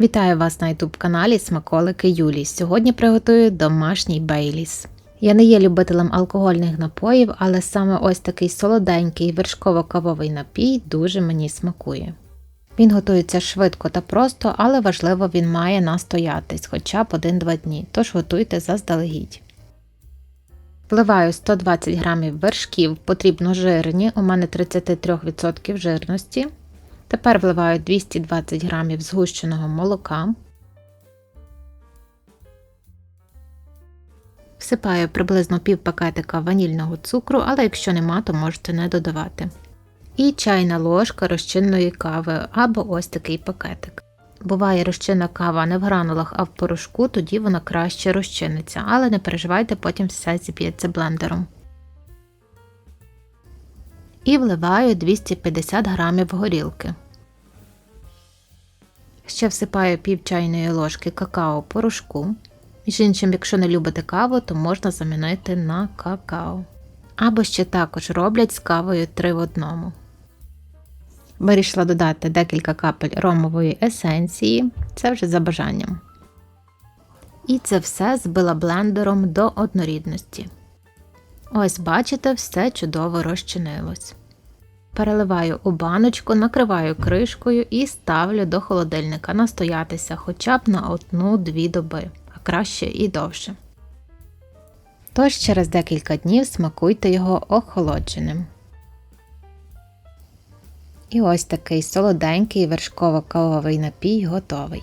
Вітаю вас на youtube каналі Смаколики Юлі. Сьогодні приготую домашній бейліс. Я не є любителем алкогольних напоїв, але саме ось такий солоденький вершково-кавовий напій дуже мені смакує. Він готується швидко та просто, але важливо він має настоятись хоча б 1-2 дні, тож готуйте заздалегідь. Вливаю 120 г вершків, потрібно жирні, у мене 33% жирності. Тепер вливаю 220 г згущеного молока. Всипаю приблизно пів пакетика ванільного цукру, але якщо нема, то можете не додавати. І чайна ложка розчинної кави або ось такий пакетик. Буває розчинна кава не в гранулах, а в порошку, тоді вона краще розчиниться, але не переживайте, потім все зіб'ється блендером. І вливаю 250 г горілки. Ще всипаю пів чайної ложки какао порошку. Між іншим, якщо не любите каву, то можна замінити на какао. Або ще також роблять з кавою 3 в одному. Вирішила додати декілька капель ромової есенції, це вже за бажанням. І це все збила блендером до однорідності. Ось, бачите, все чудово розчинилось. Переливаю у баночку, накриваю кришкою і ставлю до холодильника настоятися хоча б на одну-дві доби, а краще і довше. Тож через декілька днів смакуйте його охолодженим. І ось такий солоденький вершково-кавовий напій готовий.